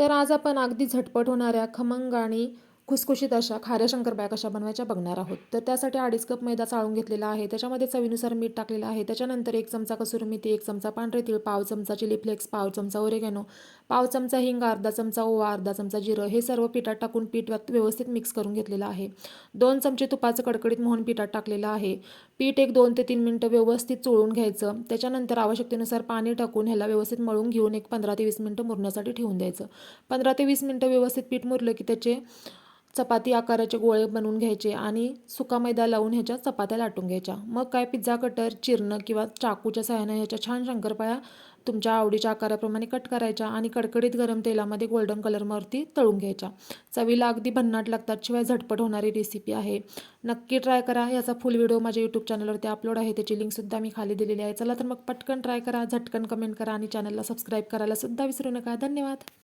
तर आज आपण अगदी झटपट होणाऱ्या खमंग आणि खुसखुशीत अशा खाऱ्या शंकरपाळ्या कशा बनवायच्या बघणार आहोत. तर त्यासाठी अडीच कप मैदा चाळून घेतलेला आहे. त्याच्यामध्ये चवीनुसार मीठ टाकलेलं आहे. त्याच्यानंतर एक चमचा कसुरी मेथी एक चमचा पांढरे तीळ पाव चमचा चिली फ्लेक्स पाव चमचा ओरेगॅनो पाव चमचा हिंग अर्धा चमचा ओवा अर्धा चमचा जिरं हे सर्व पिठात टाकून पीठ व्यवस्थित मिक्स करून घेतलेलं आहे. दोन चमचे तुपाचं कडकडीत मोहन पिठात टाकलेलं आहे. पीठ एक दोन ते तीन मिनटं व्यवस्थित चोळून घ्यायचं. त्याच्यानंतर आवश्यकतेनुसार पाणी टाकून ह्याला व्यवस्थित मळून घेऊन एक पंधरा ते वीस मिनटं मुरण्यासाठी ठेवून द्यायचं. पंधरा ते वीस मिनटं व्यवस्थित पीठ मुरलं की त्याचे चपाती आकाराचे गोळे बनवून घ्यायचे आणि सुका मैदा लावून ह्याच्या चपात्या लाटून घ्यायच्या. मग काय पिझ्झा कटर चिरणं किंवा चाकूच्या सहाय्याने ह्याच्या छान शंकरपाळ्या तुमच्या आवडीच्या आकाराप्रमाणे कट करायच्या आणि कडकडीत गरम तेलामध्ये गोल्डन कलरवरती तळून घ्यायच्या. चवीला अगदी भन्नाट लागतात शिवाय झटपट होणारी रेसिपी आहे. नक्की ट्राय करा. याचा फुल व्हिडिओ माझ्या यूट्यूब चॅनलवरती अपलोड आहे. त्याची लिंकसुद्धा मी खाली दिलेली आहे. चला तर मग पटकन ट्राय करा झटकन कमेंट करा आणि चॅनलला सबस्क्राईब करायला सुद्धा विसरू नका. धन्यवाद.